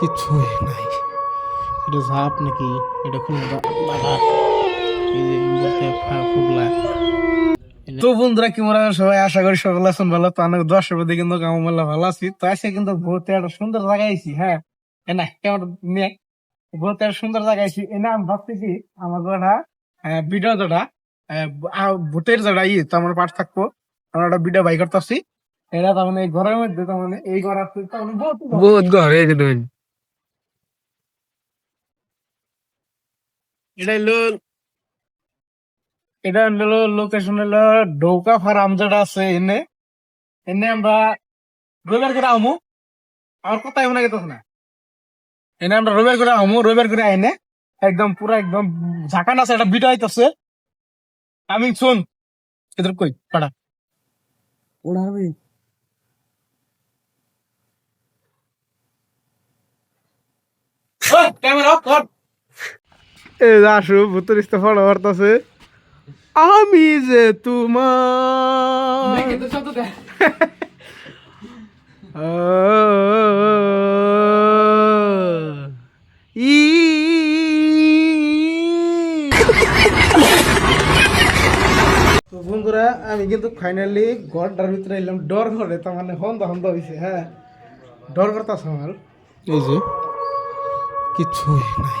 কিছুই নাই। এটা ঝাপ নাকি? এটা কোন বাবা তো বন্ধুরা, কি মনে সবাই? আশা করি সকলে আছেন ভালো। তো অনেক দশ মধ্যে কিন্তু কামলা ভালো আছি। তো আজকে কিন্তু বহুত একটা সুন্দর জায়গায় আইছি হ্যাঁ? না কেমন নিয়ে বহুত একটা সুন্দর জায়গায় আইছি। এনে আমি ভাবতেছি আমার যেটা ভিডিও যেটা ভোটের যেটা ই তো আমার পাঠ থাকব। আমরা একটা ভিডিও বাই করতেছি। এটা তার মানে এই ঘরের মধ্যে, তার মানে এই ঘর আছে, তার মানে বহুত ঘর। এই যে দেখুন এটা হলো এটা হলো লোকেশন হলো ডৌকা ফার্ম যেটা আছে এনে এনে আমরা রবিবার করে আমু আমার কথা এমন আগে না। এনে আমরা রবিবার করে আমু রবিবার করে আইনে একদম পুরা একদম ঝাঁকান আছে একটা বিটা আইতাছে আমি শুন এদের কই? পাড়া। ওড়াবে ক্যামেরা আসু ভূতের ইস্তেফা করতেছে আমি যে তোমার ই তো বন্ধুরা আমি কিন্তু ফাইনালি ঘরটার ভিতরে এলাম। ডর ঘরে তার মানে হন্দ হন্দ হয়েছে হ্যাঁ? ডর করতেছে আমার। এই যে কিছুই নাই।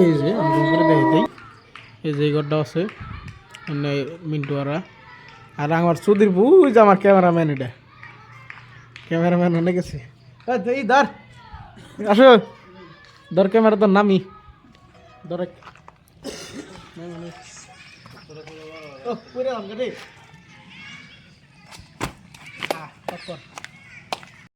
এই যে আমি করে দেখি দিই। এই যে এই ঘরটা আছে মানে মিন্টুয়ারা আর আমার সুধীর বুঝ আমার ক্যামেরাম্যান এটা। ক্যামেরাম্যান অনেক গেছে এই ধর আসো। ধর ক্যামেরা তো নামি। ধর ও পুরে অঙ্গ রে? আহ, তারপর।